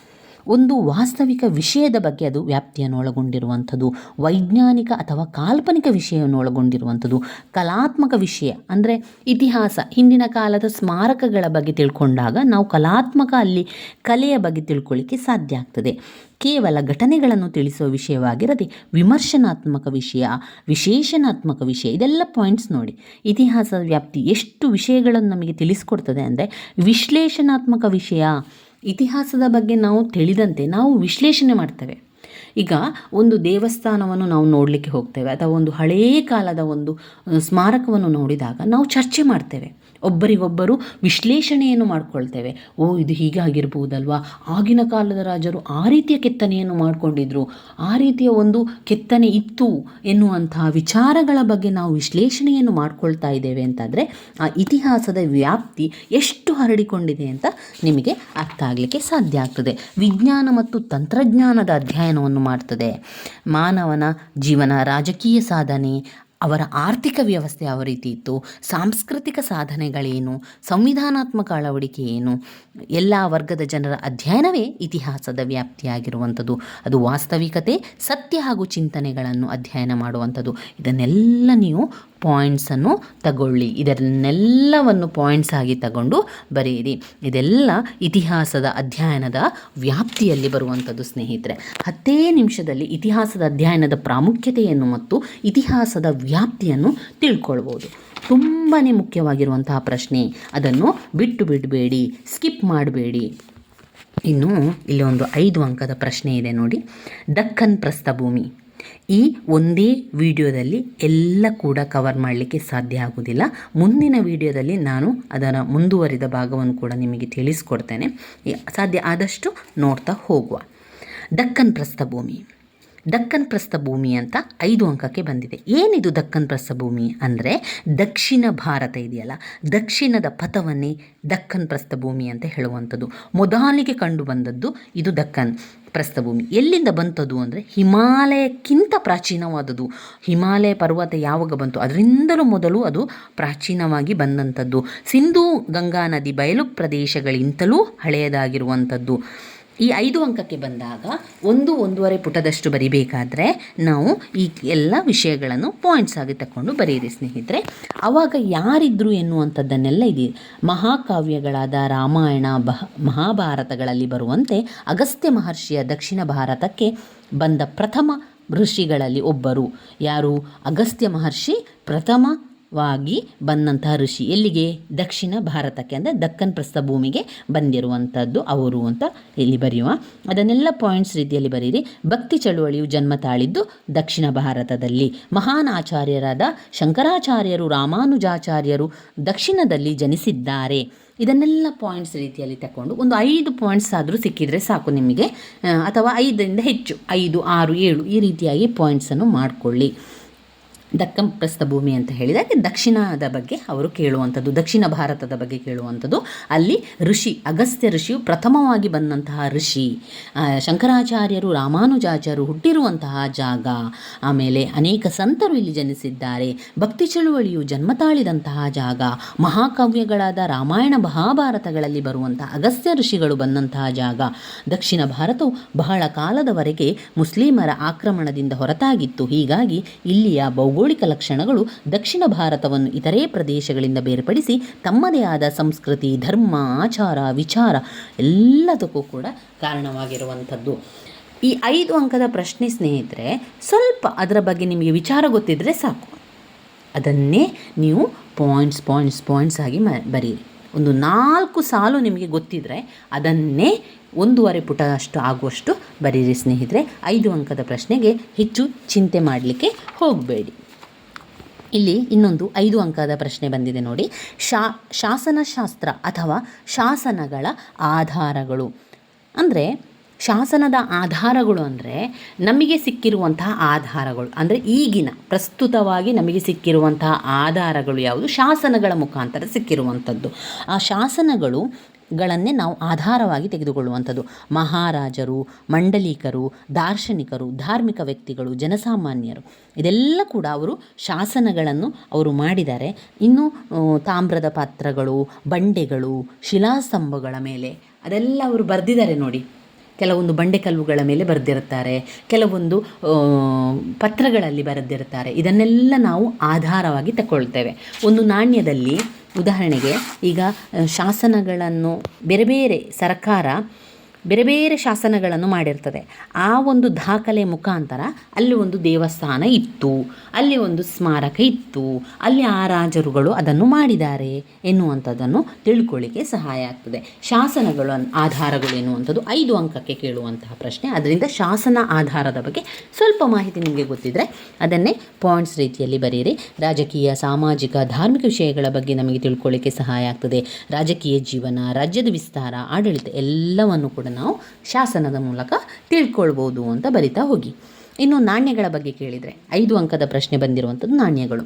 ಒಂದು ವಾಸ್ತವಿಕ ವಿಷಯದ ಬಗ್ಗೆ ಅದು ವ್ಯಾಪ್ತಿಯನ್ನು ಒಳಗೊಂಡಿರುವಂಥದ್ದು, ವೈಜ್ಞಾನಿಕ ಅಥವಾ ಕಾಲ್ಪನಿಕ ವಿಷಯವನ್ನು ಒಳಗೊಂಡಿರುವಂಥದ್ದು, ಕಲಾತ್ಮಕ ವಿಷಯ, ಅಂದರೆ ಇತಿಹಾಸ, ಹಿಂದಿನ ಕಾಲದ ಸ್ಮಾರಕಗಳ ಬಗ್ಗೆ ತಿಳ್ಕೊಂಡಾಗ ನಾವು ಕಲಾತ್ಮಕ ಅಲ್ಲಿ ಕಲೆಯ ಬಗ್ಗೆ ತಿಳ್ಕೊಳ್ಳಿಕ್ಕೆ ಸಾಧ್ಯ ಆಗ್ತದೆ. ಕೇವಲ ಘಟನೆಗಳನ್ನು ತಿಳಿಸುವ ವಿಷಯವಾಗಿರದೆ ವಿಮರ್ಶನಾತ್ಮಕ ವಿಷಯ ವಿಶೇಷಣಾತ್ಮಕ ವಿಷಯ, ಇದೆಲ್ಲ ಪಾಯಿಂಟ್ಸ್ ನೋಡಿ. ಇತಿಹಾಸದ ವ್ಯಾಪ್ತಿ ಎಷ್ಟು ವಿಷಯಗಳನ್ನು ನಮಗೆ ತಿಳಿಸ್ಕೊಡ್ತದೆ ಅಂದರೆ ವಿಶ್ಲೇಷಣಾತ್ಮಕ ವಿಷಯ ಇತಿಹಾಸದ ಬಗ್ಗೆ ನಾವು ತಿಳಿದಂತೆ ನಾವು ವಿಶ್ಲೇಷಣೆ ಮಾಡ್ತೇವೆ. ಈಗ ಒಂದು ದೇವಸ್ಥಾನವನ್ನು ನಾವು ನೋಡಲಿಕ್ಕೆ ಹೋಗ್ತೇವೆ ಅಥವಾ ಒಂದು ಹಳೆಯ ಕಾಲದ ಒಂದು ಸ್ಮಾರಕವನ್ನು ನೋಡಿದಾಗ ನಾವು ಚರ್ಚೆ ಮಾಡ್ತೇವೆ. ಒಬ್ಬರಿಗೊಬ್ಬರು ವಿಶ್ಲೇಷಣೆಯನ್ನು ಮಾಡಿಕೊಳ್ತೇವೆ. ಓ, ಇದು ಹೀಗಾಗಿರ್ಬೋದಲ್ವಾ ಆಗಿನ ಕಾಲದ ರಾಜರು ಆ ರೀತಿಯ ಕೆತ್ತನೆಯನ್ನು ಮಾಡಿಕೊಂಡಿದ್ರು. ಆ ರೀತಿಯ ಒಂದು ಕೆತ್ತನೆ ಇತ್ತು ಎನ್ನುವಂತಹ ವಿಚಾರಗಳ ಬಗ್ಗೆ ನಾವು ವಿಶ್ಲೇಷಣೆಯನ್ನು ಮಾಡಿಕೊಳ್ತಾ ಇದ್ದೇವೆ ಅಂತಾದರೆ, ಆ ಇತಿಹಾಸದ ವ್ಯಾಪ್ತಿ ಎಷ್ಟು ಹರಡಿಕೊಂಡಿದೆ ಅಂತ ನಿಮಗೆ ಅರ್ಥ ಆಗಲಿಕ್ಕೆ ಸಾಧ್ಯ ಆಗ್ತದೆ. ವಿಜ್ಞಾನ ಮತ್ತು ತಂತ್ರಜ್ಞಾನದ ಅಧ್ಯಯನವನ್ನು ಮಾಡ್ತದೆ ಮಾನವನ ಜೀವನ ರಾಜಕೀಯ ಸಾಧನೆ, ಅವರ ಆರ್ಥಿಕ ವ್ಯವಸ್ಥೆ ಯಾವ ರೀತಿ ಇತ್ತು, ಸಾಂಸ್ಕೃತಿಕ ಸಾಧನೆಗಳೇನು, ಸಂವಿಧಾನಾತ್ಮಕ ಅಳವಡಿಕೆ ಏನು, ಎಲ್ಲ ವರ್ಗದ ಜನರ ಅಧ್ಯಯನವೇ ಇತಿಹಾಸದ ವ್ಯಾಪ್ತಿಯಾಗಿರುವಂಥದ್ದು. ಅದು ವಾಸ್ತವಿಕತೆ, ಸತ್ಯ ಹಾಗೂ ಚಿಂತನೆಗಳನ್ನು ಅಧ್ಯಯನ ಮಾಡುವಂಥದ್ದು. ಇದನ್ನೆಲ್ಲ ನೀವು ಪಾಯಿಂಟ್ಸನ್ನು ತಗೊಳ್ಳಿ. ಇದನ್ನೆಲ್ಲವನ್ನು ಪಾಯಿಂಟ್ಸ್ ಆಗಿ ತಗೊಂಡು ಬರೆಯಿರಿ. ಇದೆಲ್ಲ ಇತಿಹಾಸದ ಅಧ್ಯಯನದ ವ್ಯಾಪ್ತಿಯಲ್ಲಿ ಬರುವಂಥದ್ದು ಸ್ನೇಹಿತರೆ. ಹತ್ತೇ ನಿಮಿಷದಲ್ಲಿ ಇತಿಹಾಸದ ಅಧ್ಯಯನದ ಪ್ರಾಮುಖ್ಯತೆಯನ್ನು ಮತ್ತು ಇತಿಹಾಸದ ವ್ಯಾಪ್ತಿಯನ್ನು ತಿಳ್ಕೊಳ್ಬೋದು. ತುಂಬಾ ಮುಖ್ಯವಾಗಿರುವಂತಹ ಪ್ರಶ್ನೆ. ಅದನ್ನು ಬಿಟ್ಟು ಬಿಡಬೇಡಿ ಸ್ಕಿಪ್ ಮಾಡಬೇಡಿ. ಇನ್ನು ಇಲ್ಲಿ ಒಂದು ಐದು ಅಂಕದ ಪ್ರಶ್ನೆ ಇದೆ ನೋಡಿ. ದಕ್ಕನ್ ಪ್ರಸ್ಥಭೂಮಿ. ಈ ಒಂದೇ ವಿಡಿಯೋದಲ್ಲಿ ಎಲ್ಲ ಕೂಡ ಕವರ್ ಮಾಡಲಿಕ್ಕೆ ಸಾಧ್ಯ ಆಗುವುದಿಲ್ಲ ಮುಂದಿನ ವಿಡಿಯೋದಲ್ಲಿ ನಾನು ಅದರ ಮುಂದುವರಿದ ಭಾಗವನ್ನು ಕೂಡ ನಿಮಗೆ ತಿಳಿಸ್ಕೊಡ್ತೇನೆ. ಸಾಧ್ಯ ಆದಷ್ಟು ನೋಡ್ತಾ ಹೋಗುವ. ದಕ್ಕನ್ ಪ್ರಸ್ಥಭೂಮಿ. ದಕ್ಕನ್ ಪ್ರಸ್ಥಭೂಮಿ ಅಂತ ಐದು ಅಂಕಕ್ಕೆ ಬಂದಿದೆ. ಏನಿದು ದಕ್ಕನ್ ಪ್ರಸ್ಥಭೂಮಿ ಅಂದರೆ ದಕ್ಷಿಣ ಭಾರತ ಇದೆಯಲ್ಲ, ದಕ್ಷಿಣದ ಪಥವನ್ನೇ ದಕ್ಕನ್ ಪ್ರಸ್ಥಭೂಮಿ ಅಂತ ಹೇಳುವಂಥದ್ದು. ಮೊದಲಿಗೆ ಕಂಡು ಬಂದದ್ದು ಇದು ದಕ್ಕನ್ ಪ್ರಸ್ಥಭೂಮಿ ಎಲ್ಲಿಂದ ಬಂತದ್ದು ಅಂದರೆ ಹಿಮಾಲಯಕ್ಕಿಂತ ಪ್ರಾಚೀನವಾದದ್ದು. ಹಿಮಾಲಯ ಪರ್ವತ ಯಾವಾಗ ಬಂತು? ಅದರಿಂದಲೂ ಮೊದಲು ಅದು ಪ್ರಾಚೀನವಾಗಿ ಬಂದಂಥದ್ದು. ಸಿಂಧೂ ಗಂಗಾ ನದಿ ಬಯಲು ಪ್ರದೇಶಗಳಿಂತಲೂ ಹಳೆಯದಾಗಿರುವಂಥದ್ದು. ಈ ಐದು ಅಂಕಕ್ಕೆ ಬಂದಾಗ ಒಂದು ಒಂದೂವರೆ ಪುಟದಷ್ಟು ಬರಿಬೇಕಾದ್ರೆ ನಾವು ಈ ಎಲ್ಲ ವಿಷಯಗಳನ್ನು ಪಾಯಿಂಟ್ಸ್ ಆಗಿ ತಗೊಂಡು ಬರೆಯಿರಿ ಸ್ನೇಹಿತರೆ. ಆವಾಗ ಯಾರಿದ್ರು ಎನ್ನುವಂಥದ್ದನ್ನೆಲ್ಲ ಇದೆ ಮಹಾಕಾವ್ಯಗಳಾದ ರಾಮಾಯಣ, ಬಹ, ಮಹಾಭಾರತಗಳಲ್ಲಿ ಬರುವಂತೆ ಅಗಸ್ತ್ಯ ಮಹರ್ಷಿಯ ದಕ್ಷಿಣ ಭಾರತಕ್ಕೆ ಬಂದ ಪ್ರಥಮ ಋಷಿಗಳಲ್ಲಿ ಒಬ್ಬರು. ಯಾರು? ಅಗಸ್ತ್ಯ ಮಹರ್ಷಿ ಪ್ರಥಮವಾಗಿ ಬಂದಂತಹ ಋಷಿ ಎಲ್ಲಿಗೆ? ದಕ್ಷಿಣ ಭಾರತಕ್ಕೆ ಅಂದರೆ ದಕ್ಕನ್ ಪ್ರಸ್ಥಭೂಮಿಗೆ ಬಂದಿರುವಂಥದ್ದು ಅವರು ಅಂತ ಇಲ್ಲಿ ಬರೆಯುವ. ಅದನ್ನೆಲ್ಲ ಪಾಯಿಂಟ್ಸ್ ರೀತಿಯಲ್ಲಿ ಬರೀರಿ. ಭಕ್ತಿ ಚಳುವಳಿಯು ಜನ್ಮ ತಾಳಿದ್ದು ದಕ್ಷಿಣ ಭಾರತದಲ್ಲಿ. ಮಹಾನ್ ಆಚಾರ್ಯರಾದ ಶಂಕರಾಚಾರ್ಯರು, ರಾಮಾನುಜಾಚಾರ್ಯರು ದಕ್ಷಿಣದಲ್ಲಿ ಜನಿಸಿದ್ದಾರೆ. ಇದನ್ನೆಲ್ಲ ಪಾಯಿಂಟ್ಸ್ ರೀತಿಯಲ್ಲಿ ತಗೊಂಡು ಒಂದು ಐದು ಪಾಯಿಂಟ್ಸ್ ಆದರೂ ಸಿಕ್ಕಿದರೆ ಸಾಕು ನಿಮಗೆ. ಅಥವಾ ಐದರಿಂದ ಹೆಚ್ಚು. ಐದು, ಆರು, ಏಳು ಈ ರೀತಿಯಾಗಿ ಪಾಯಿಂಟ್ಸನ್ನು ಮಾಡಿಕೊಳ್ಳಿ. ದಕ್ಕಂ ಪ್ರಸ್ಥಭೂಮಿ ಅಂತ ಹೇಳಿದಾಗ ದಕ್ಷಿಣದ ಬಗ್ಗೆ ಅವರು ಕೇಳುವಂಥದ್ದು, ದಕ್ಷಿಣ ಭಾರತದ ಬಗ್ಗೆ ಕೇಳುವಂಥದ್ದು. ಅಲ್ಲಿ ಋಷಿ, ಅಗಸ್ತ್ಯ ಋಷಿಯು ಪ್ರಥಮವಾಗಿ ಬಂದಂತಹ ಋಷಿ ಶಂಕರಾಚಾರ್ಯರು, ರಾಮಾನುಜಾಚಾರ್ಯರು ಹುಟ್ಟಿರುವಂತಹ ಜಾಗ. ಆಮೇಲೆ ಅನೇಕ ಸಂತರು ಇಲ್ಲಿ ಜನಿಸಿದ್ದಾರೆ. ಭಕ್ತಿ ಚಳುವಳಿಯು ಜನ್ಮ ತಾಳಿದಂತಹ ಜಾಗ. ಮಹಾಕಾವ್ಯಗಳಾದ ರಾಮಾಯಣ ಮಹಾಭಾರತಗಳಲ್ಲಿ ಬರುವಂತಹ ಅಗಸ್ತ್ಯ ಋಷಿಗಳು ಬಂದಂತಹ ಜಾಗ. ದಕ್ಷಿಣ ಭಾರತವು ಬಹಳ ಕಾಲದವರೆಗೆ ಮುಸ್ಲಿಮರ ಆಕ್ರಮಣದಿಂದ ಹೊರತಾಗಿತ್ತು. ಹೀಗಾಗಿ ಇಲ್ಲಿಯ ಭೌಗೋಳಿಕ ಲಕ್ಷಣಗಳು ದಕ್ಷಿಣ ಭಾರತವನ್ನು ಇತರೆ ಪ್ರದೇಶಗಳಿಂದ ಬೇರ್ಪಡಿಸಿ ತಮ್ಮದೇ ಆದ ಸಂಸ್ಕೃತಿ, ಧರ್ಮ, ಆಚಾರ, ವಿಚಾರ ಎಲ್ಲದಕ್ಕೂ ಕೂಡ ಕಾರಣವಾಗಿರುವಂಥದ್ದು. ಈ ಐದು ಅಂಕದ ಪ್ರಶ್ನೆ ಸ್ನೇಹಿತರೆ, ಸ್ವಲ್ಪ ಅದರ ಬಗ್ಗೆ ನಿಮಗೆ ವಿಚಾರ ಗೊತ್ತಿದ್ದರೆ ಸಾಕು. ಅದನ್ನೇ ನೀವು ಪಾಯಿಂಟ್ಸ್ ಪಾಯಿಂಟ್ಸ್ ಪಾಯಿಂಟ್ಸ್ ಆಗಿ ಮ, ಬರೀರಿ. ಒಂದು ನಾಲ್ಕು ಸಾಲು ನಿಮಗೆ ಗೊತ್ತಿದ್ದರೆ ಅದನ್ನೇ ಒಂದೂವರೆ ಪುಟ ಅಷ್ಟು ಆಗುವಷ್ಟು ಬರೀರಿ ಸ್ನೇಹಿತರೆ. ಐದು ಅಂಕದ ಪ್ರಶ್ನೆಗೆ ಹೆಚ್ಚು ಚಿಂತೆ ಮಾಡಲಿಕ್ಕೆ ಹೋಗಬೇಡಿ. ಇಲ್ಲಿ ಇನ್ನೊಂದು ಐದು ಅಂಕದ ಪ್ರಶ್ನೆ ಬಂದಿದೆ ನೋಡಿ. ಶಾ, ಶಾಸನಶಾಸ್ತ್ರ ಅಥವಾ ಶಾಸನಗಳ ಆಧಾರಗಳು. ಅಂದರೆ ಶಾಸನದ ಆಧಾರಗಳು ಅಂದರೆ ನಮಗೆ ಸಿಕ್ಕಿರುವಂತಹ ಆಧಾರಗಳು. ಅಂದರೆ ಈಗಿನ, ಪ್ರಸ್ತುತವಾಗಿ ನಮಗೆ ಸಿಕ್ಕಿರುವಂತಹ ಆಧಾರಗಳು ಯಾವುದು? ಶಾಸನಗಳ ಮುಖಾಂತರ ಸಿಕ್ಕಿರುವಂಥದ್ದು. ಆ ಶಾಸನಗಳು ಗಳನ್ನೇ ನಾವು ಆಧಾರವಾಗಿ ತೆಗೆದುಕೊಳ್ಳುವಂಥದ್ದು. ಮಹಾರಾಜರು, ಮಂಡಲೀಕರು, ದಾರ್ಶನಿಕರು, ಧಾರ್ಮಿಕ ವ್ಯಕ್ತಿಗಳು, ಜನಸಾಮಾನ್ಯರು. ಇದೆಲ್ಲ ಕೂಡ ಅವರು ಶಾಸನಗಳನ್ನು ಅವರು ಮಾಡಿದ್ದಾರೆ. ಇನ್ನು ತಾಮ್ರದ ಪಾತ್ರಗಳು, ಬಂಡೆಗಳು, ಶಿಲಾಸ್ತಂಭಗಳ ಮೇಲೆ ಅದೆಲ್ಲ ಅವರು ಬರೆದಿದ್ದಾರೆ ನೋಡಿ. ಕೆಲವೊಂದು ಬಂಡೆಕಲ್ಲುಗಳ ಮೇಲೆ ಬರೆದಿರುತ್ತಾರೆ, ಕೆಲವೊಂದು ಪತ್ರಗಳಲ್ಲಿ ಬರೆದಿರುತ್ತಾರೆ. ಇದನ್ನೆಲ್ಲ ನಾವು ಆಧಾರವಾಗಿ ತಗೊಳ್ತೇವೆ. ಒಂದು ನಾಣ್ಯದಲ್ಲಿ ಉದಾಹರಣೆಗೆ ಈಗ ಶಾಸನಗಳನ್ನು, ಬೇರೆ ಬೇರೆ ಸರ್ಕಾರ ಬೇರೆ ಬೇರೆ ಶಾಸನಗಳನ್ನು ಮಾಡಿರ್ತದೆ. ಆ ಒಂದು ದಾಖಲೆ ಮುಖಾಂತರ ಅಲ್ಲಿ ಒಂದು ದೇವಸ್ಥಾನ ಇತ್ತು, ಅಲ್ಲಿ ಒಂದು ಸ್ಮಾರಕ ಇತ್ತು, ಅಲ್ಲಿ ಆ ರಾಜರುಗಳು ಅದನ್ನು ಮಾಡಿದ್ದಾರೆ ಎನ್ನುವಂಥದ್ದನ್ನು ತಿಳ್ಕೊಳ್ಳಿಕ್ಕೆ ಸಹಾಯ ಆಗ್ತದೆ. ಶಾಸನಗಳು ಆಧಾರಗಳು ಎನ್ನುವಂಥದ್ದು ಐದು ಅಂಕಕ್ಕೆ ಕೇಳುವಂತಹ ಪ್ರಶ್ನೆ. ಅದರಿಂದ ಶಾಸನ ಆಧಾರದ ಬಗ್ಗೆ ಸ್ವಲ್ಪ ಮಾಹಿತಿ ನಿಮಗೆ ಗೊತ್ತಿದ್ದರೆ ಅದನ್ನೇ ಪಾಯಿಂಟ್ಸ್ ರೀತಿಯಲ್ಲಿ ಬರೆಯಿರಿ. ರಾಜಕೀಯ, ಸಾಮಾಜಿಕ, ಧಾರ್ಮಿಕ ವಿಷಯಗಳ ಬಗ್ಗೆ ನಮಗೆ ತಿಳ್ಕೊಳ್ಳಿಕ್ಕೆ ಸಹಾಯ ಆಗ್ತದೆ. ರಾಜಕೀಯ ಜೀವನ, ರಾಜ್ಯದ ವಿಸ್ತಾರ, ಆಡಳಿತ ಎಲ್ಲವನ್ನು ಕೂಡ ನಾವು ಶಾಸನದ ಮೂಲಕ ತಿಳ್ಕೊಳ್ಬೋದು ಅಂತ ಬರಿತಾ ಹೋಗಿ. ಇನ್ನು ನಾಣ್ಯಗಳ ಬಗ್ಗೆ ಕೇಳಿದರೆ ಐದು ಅಂಕದ ಪ್ರಶ್ನೆ ಬಂದಿರುವಂಥದ್ದು ನಾಣ್ಯಗಳು.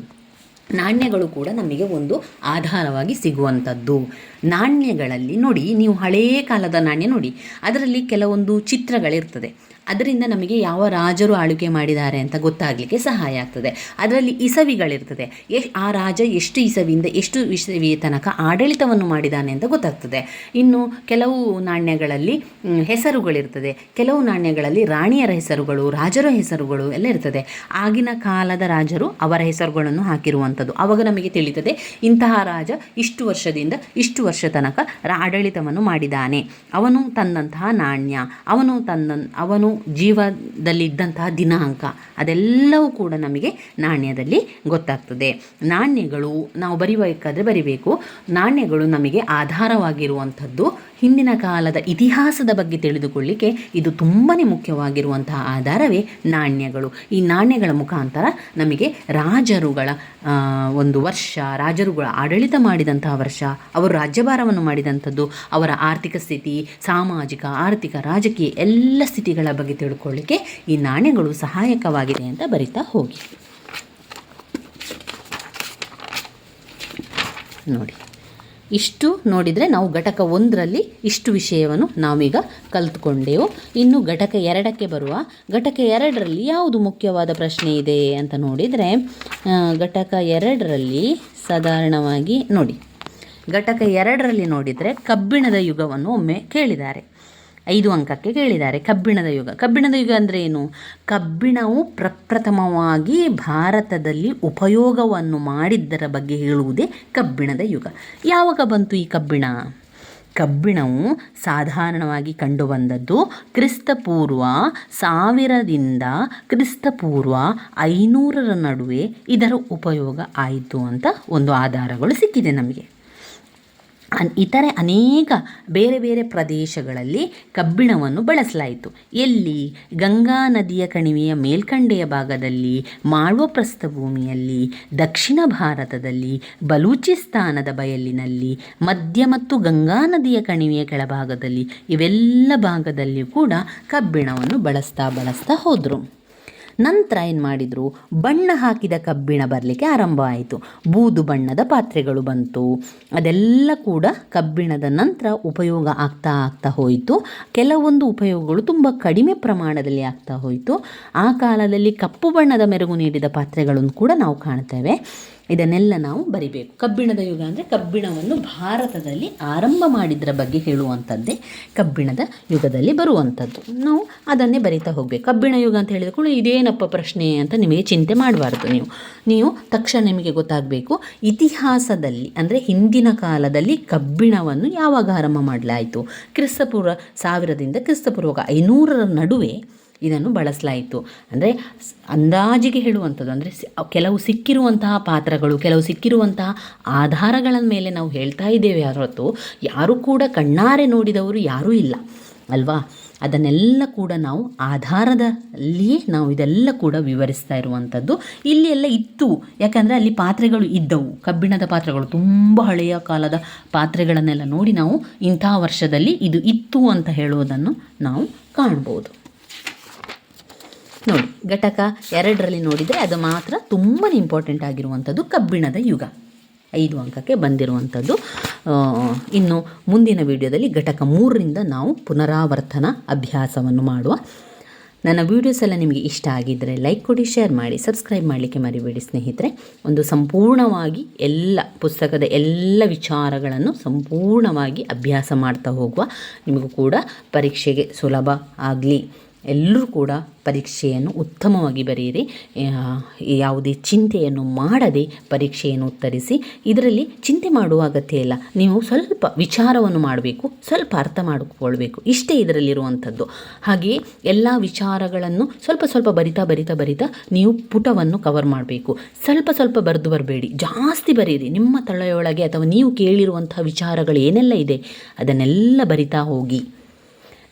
ನಾಣ್ಯಗಳು ಕೂಡ ನಮಗೆ ಒಂದು ಆಧಾರವಾಗಿ ಸಿಗುವಂಥದ್ದು. ನಾಣ್ಯಗಳಲ್ಲಿ ನೋಡಿ, ನೀವು ಹಳೆಯ ಕಾಲದ ನಾಣ್ಯ ನೋಡಿ, ಅದರಲ್ಲಿ ಕೆಲವೊಂದು ಚಿತ್ರಗಳಿರ್ತದೆ. ಅದರಿಂದ ನಮಗೆ ಯಾವ ರಾಜರು ಆಳ್ವಿಕೆ ಮಾಡಿದ್ದಾರೆ ಅಂತ ಗೊತ್ತಾಗಲಿಕ್ಕೆ ಸಹಾಯ ಆಗ್ತದೆ. ಅದರಲ್ಲಿ ಇಸವಿಗಳಿರ್ತದೆ. ಎ ಆ ರಾಜ ಎಷ್ಟು ಇಸವಿಯಿಂದ ಎಷ್ಟು ಇಸವಿಯ ತನಕ ಆಡಳಿತವನ್ನು ಮಾಡಿದ್ದಾನೆ ಅಂತ ಗೊತ್ತಾಗ್ತದೆ. ಇನ್ನು ಕೆಲವು ನಾಣ್ಯಗಳಲ್ಲಿ ಹೆಸರುಗಳಿರ್ತದೆ. ಕೆಲವು ನಾಣ್ಯಗಳಲ್ಲಿ ರಾಣಿಯರ ಹೆಸರುಗಳು, ರಾಜರ ಹೆಸರುಗಳು ಎಲ್ಲ ಇರ್ತದೆ. ಆಗಿನ ಕಾಲದ ರಾಜರು ಅವರ ಹೆಸರುಗಳನ್ನು ಹಾಕಿರುವಂಥದ್ದು. ಅವಾಗ ನಮಗೆ ತಿಳಿತದೆ, ಇಂತಹ ರಾಜ ಇಷ್ಟು ವರ್ಷದಿಂದ ಇಷ್ಟು ವರ್ಷ ತನಕ ಆಡಳಿತವನ್ನು ಮಾಡಿದ್ದಾನೆ. ಅವನು ತಂದಂತಹ ನಾಣ್ಯ, ಅವನು ತಂದ ಅವನು ಜೀವದಲ್ಲಿದ್ದಂತಹ ದಿನಾಂಕ ಅದೆಲ್ಲವೂ ಕೂಡ ನಮಗೆ ನಾಣ್ಯದಲ್ಲಿ ಗೊತ್ತಾಗ್ತದೆ. ನಾಣ್ಯಗಳು ನಾವು ಬರಿಬೇಕಾದ್ರೆ ಬರಿಬೇಕು. ನಾಣ್ಯಗಳು ನಮಗೆ ಆಧಾರವಾಗಿರುವಂಥದ್ದು ಹಿಂದಿನ ಕಾಲದ ಇತಿಹಾಸದ ಬಗ್ಗೆ ತಿಳಿದುಕೊಳ್ಳಿಕ್ಕೆ ಇದು ತುಂಬಾ ಮುಖ್ಯವಾಗಿರುವಂತಹ ಆಧಾರವೇ ನಾಣ್ಯಗಳು. ಈ ನಾಣ್ಯಗಳ ಮುಖಾಂತರ ನಮಗೆ ರಾಜರುಗಳ ಒಂದು ವರ್ಷ, ರಾಜರುಗಳ ಆಡಳಿತ ಮಾಡಿದಂತಹ ವರ್ಷ, ಅವರು ರಾಜ್ಯಭಾರವನ್ನು ಮಾಡಿದಂಥದ್ದು, ಅವರ ಆರ್ಥಿಕ ಸ್ಥಿತಿ, ಸಾಮಾಜಿಕ, ಆರ್ಥಿಕ, ರಾಜಕೀಯ ಎಲ್ಲ ಸ್ಥಿತಿಗಳ ಬಗ್ಗೆ ತಿಳ್ಕೊಳ್ಳಿಕ್ಕೆ ಈ ನಾಣ್ಯಗಳು ಸಹಾಯಕವಾಗಿದೆ ಅಂತ ಬರಿತಾ ಹೋಗಿ. ನೋಡಿ. ಇಷ್ಟು ನೋಡಿದರೆ ನಾವು ಘಟಕ ಒಂದರಲ್ಲಿ ಇಷ್ಟು ವಿಷಯವನ್ನು ನಾವೀಗ ಕಲ್ತ್ಕೊಂಡೆವು. ಇನ್ನು ಘಟಕ ಎರಡಕ್ಕೆ ಬರುವ, ಘಟಕ ಎರಡರಲ್ಲಿ ಯಾವುದು ಮುಖ್ಯವಾದ ಪ್ರಶ್ನೆ ಇದೆ ಅಂತ ನೋಡಿದರೆ ಘಟಕ ಎರಡರಲ್ಲಿ ಸಾಧಾರಣವಾಗಿ ನೋಡಿ. ಘಟಕ ಎರಡರಲ್ಲಿ ನೋಡಿದರೆ ಕಬ್ಬಿಣದ ಯುಗವನ್ನು ಒಮ್ಮೆ ಕೇಳಿದ್ದಾರೆ. ಐದು ಅಂಕಕ್ಕೆ ಕೇಳಿದ್ದಾರೆ. ಕಬ್ಬಿಣದ ಯುಗ. ಕಬ್ಬಿಣದ ಯುಗ ಅಂದರೆ ಏನು? ಕಬ್ಬಿಣವು ಪ್ರಪ್ರಥಮವಾಗಿ ಭಾರತದಲ್ಲಿ ಉಪಯೋಗವನ್ನು ಮಾಡಿದ್ದರ ಬಗ್ಗೆ ಹೇಳುವುದೇ ಕಬ್ಬಿಣದ ಯುಗ. ಯಾವಾಗ ಬಂತು ಈ ಕಬ್ಬಿಣ? ಕಬ್ಬಿಣವು ಸಾಧಾರಣವಾಗಿ ಕಂಡುಬಂದದ್ದು ಕ್ರಿಸ್ತಪೂರ್ವ ಸಾವಿರದಿಂದ ಕ್ರಿಸ್ತಪೂರ್ವ ಐನೂರರ ನಡುವೆ ಇದರ ಉಪಯೋಗ ಆಯಿತು ಅಂತ ಒಂದು ಆಧಾರಗಳು ಸಿಕ್ಕಿದೆ ನಮಗೆ. ಇತರೆ ಅನೇಕ ಬೇರೆ ಬೇರೆ ಪ್ರದೇಶಗಳಲ್ಲಿ ಕಬ್ಬಿಣವನ್ನು ಬಳಸಲಾಯಿತು. ಎಲ್ಲಿ? ಗಂಗಾ ನದಿಯ ಕಣಿವೆಯ ಮೇಲ್ಕಂಡೆಯ ಭಾಗದಲ್ಲಿ, ಮಾಳ್ವ ಪ್ರಸ್ಥಭೂಮಿಯಲ್ಲಿ, ದಕ್ಷಿಣ ಭಾರತದಲ್ಲಿ, ಬಲೂಚಿಸ್ತಾನದ ಬಯಲಿನಲ್ಲಿ, ಮಧ್ಯ ಮತ್ತು ಗಂಗಾ ನದಿಯ ಕಣಿವೆಯ ಕೆಳಭಾಗದಲ್ಲಿ ಇವೆಲ್ಲ ಭಾಗದಲ್ಲಿಯೂ ಕೂಡ ಕಬ್ಬಿಣವನ್ನು ಬಳಸ್ತಾ ಬಳಸ್ತಾ ಹೋದರು. ನಂತರ ಏನು ಮಾಡಿದರು? ಬಣ್ಣ ಹಾಕಿದ ಕಬ್ಬಿಣ ಬರಲಿಕ್ಕೆ ಆರಂಭ ಆಯಿತು. ಬೂದು ಬಣ್ಣದ ಪಾತ್ರೆಗಳು ಬಂತು. ಅದೆಲ್ಲ ಕೂಡ ಕಬ್ಬಿಣದ ನಂತರ ಉಪಯೋಗ ಆಗ್ತಾ ಆಗ್ತಾ ಹೋಯಿತು. ಕೆಲವೊಂದು ಉಪಯೋಗಗಳು ತುಂಬ ಕಡಿಮೆ ಪ್ರಮಾಣದಲ್ಲಿ ಆಗ್ತಾ ಹೋಯಿತು. ಆ ಕಾಲದಲ್ಲಿ ಕಪ್ಪು ಬಣ್ಣದ ಮೆರುಗು ನೀಡಿದ ಪಾತ್ರೆಗಳನ್ನು ಕೂಡ ನಾವು ಕಾಣ್ತೇವೆ. ಇದನ್ನೆಲ್ಲ ನಾವು ಬರಿಬೇಕು. ಕಬ್ಬಿಣದ ಯುಗ ಅಂದರೆ ಕಬ್ಬಿಣವನ್ನು ಭಾರತದಲ್ಲಿ ಆರಂಭ ಮಾಡಿದ್ರ ಬಗ್ಗೆ ಹೇಳುವಂಥದ್ದೇ ಕಬ್ಬಿಣದ ಯುಗದಲ್ಲಿ ಬರುವಂಥದ್ದು ನಾವು ಅದನ್ನೇ ಬರಿತಾ ಹೋಗಬೇಕು. ಕಬ್ಬಿಣ ಯುಗ ಅಂತ ಹೇಳಿದ ಕೂಡ ಇದೇನಪ್ಪ ಪ್ರಶ್ನೆ ಅಂತ ನಿಮಗೆ ಚಿಂತೆ ಮಾಡಬಾರ್ದು ನೀವು. ನೀವು ತಕ್ಷಣ ನಿಮಗೆ ಗೊತ್ತಾಗಬೇಕು, ಇತಿಹಾಸದಲ್ಲಿ ಅಂದರೆ ಹಿಂದಿನ ಕಾಲದಲ್ಲಿ ಕಬ್ಬಿಣವನ್ನು ಯಾವಾಗ ಆರಂಭ ಮಾಡಲಾಯಿತು? ಕ್ರಿಸ್ತಪೂರ್ವ ಸಾವಿರದಿಂದ ಕ್ರಿಸ್ತಪೂರ್ವ ಐನೂರರ ನಡುವೆ ಇದನ್ನು ಬಳಸಲಾಯಿತು. ಅಂದರೆ ಅಂದಾಜಿಗೆ ಹೇಳುವಂಥದ್ದು, ಅಂದರೆ ಕೆಲವು ಸಿಕ್ಕಿರುವಂತಹ ಪಾತ್ರಗಳು, ಕೆಲವು ಸಿಕ್ಕಿರುವಂತಹ ಆಧಾರಗಳ ಮೇಲೆ ನಾವು ಹೇಳ್ತಾ ಇದ್ದೇವೆ. ಹೊರತು ಯಾರೂ ಕೂಡ ಕಣ್ಣಾರೆ ನೋಡಿದವರು ಯಾರೂ ಇಲ್ಲ, ಅಲ್ವಾ? ಅದನ್ನೆಲ್ಲ ಕೂಡ ನಾವು ಆಧಾರದಲ್ಲಿಯೇ ನಾವು ಇದೆಲ್ಲ ಕೂಡ ವಿವರಿಸ್ತಾ ಇರುವಂಥದ್ದು ಇಲ್ಲಿ ಎಲ್ಲ ಇತ್ತು. ಯಾಕಂದರೆ ಅಲ್ಲಿ ಪಾತ್ರೆಗಳು ಇದ್ದವು. ಕಬ್ಬಿಣದ ಪಾತ್ರೆಗಳು, ತುಂಬ ಹಳೆಯ ಕಾಲದ ಪಾತ್ರೆಗಳನ್ನೆಲ್ಲ ನೋಡಿ ನಾವು ಇಂಥ ವರ್ಷದಲ್ಲಿ ಇದು ಇತ್ತು ಅಂತ ಹೇಳುವುದನ್ನು ನಾವು ಕಾಣ್ಬೋದು. ನೋಡಿ, ಘಟಕ ಎರಡರಲ್ಲಿ ನೋಡಿದರೆ ಅದು ಮಾತ್ರ ತುಂಬಾ ಇಂಪಾರ್ಟೆಂಟ್ ಆಗಿರುವಂಥದ್ದು ಕಬ್ಬಿಣದ ಯುಗ. ಐದು ಅಂಕಕ್ಕೆ ಬಂದಿರುವಂಥದ್ದು. ಇನ್ನು ಮುಂದಿನ ವಿಡಿಯೋದಲ್ಲಿ ಘಟಕ ಮೂರರಿಂದ ನಾವು ಪುನರಾವರ್ತನ ಅಭ್ಯಾಸವನ್ನು ಮಾಡುವ. ನನ್ನ ವೀಡಿಯೋಸ್ ಎಲ್ಲ ನಿಮಗೆ ಇಷ್ಟ ಆಗಿದ್ದರೆ ಲೈಕ್ ಕೊಡಿ ಶೇರ್ ಮಾಡಿ ಸಬ್ಸ್ಕ್ರೈಬ್ ಮಾಡಲಿಕ್ಕೆ ಮರಿಬೇಡಿ ಸ್ನೇಹಿತರೆ. ಒಂದು ಸಂಪೂರ್ಣವಾಗಿ ಎಲ್ಲ ಪುಸ್ತಕದ ಎಲ್ಲ ವಿಚಾರಗಳನ್ನು ಸಂಪೂರ್ಣವಾಗಿ ಅಭ್ಯಾಸ ಮಾಡ್ತಾ ಹೋಗುವ. ನಿಮಗೂ ಕೂಡ ಪರೀಕ್ಷೆಗೆ ಸುಲಭ ಆಗಲಿ. ಎಲ್ಲರೂ ಕೂಡ ಪರೀಕ್ಷೆಯನ್ನು ಉತ್ತಮವಾಗಿ ಬರೆಯಿರಿ. ಯಾವುದೇ ಚಿಂತೆಯನ್ನು ಮಾಡದೆ ಪರೀಕ್ಷೆಯನ್ನು ಉತ್ತರಿಸಿ. ಇದರಲ್ಲಿ ಚಿಂತೆ ಮಾಡುವ ಅಗತ್ಯ ಇಲ್ಲ. ನೀವು ಸ್ವಲ್ಪ ವಿಚಾರವನ್ನು ಮಾಡಬೇಕು, ಸ್ವಲ್ಪ ಅರ್ಥ ಮಾಡಿಕೊಳ್ಬೇಕು ಇಷ್ಟೇ ಇದರಲ್ಲಿರುವಂಥದ್ದು. ಹಾಗೆಯೇ ಎಲ್ಲ ವಿಚಾರಗಳನ್ನು ಸ್ವಲ್ಪ ಸ್ವಲ್ಪ ಬರಿತಾ ಬರಿತಾ ಬರಿತಾ ನೀವು ಪುಟವನ್ನು ಕವರ್ ಮಾಡಬೇಕು. ಸ್ವಲ್ಪ ಸ್ವಲ್ಪ ಬರೆದು ಬರಬೇಡಿ. ಜಾಸ್ತಿ ಬರೆಯಿರಿ ನಿಮ್ಮ ತಲೆಯೊಳಗೆ ಅಥವಾ ನೀವು ಕೇಳಿರುವಂಥ ವಿಚಾರಗಳು ಏನೆಲ್ಲ ಇದೆ, ಅದನ್ನೆಲ್ಲ ಬರಿತಾ ಹೋಗಿ.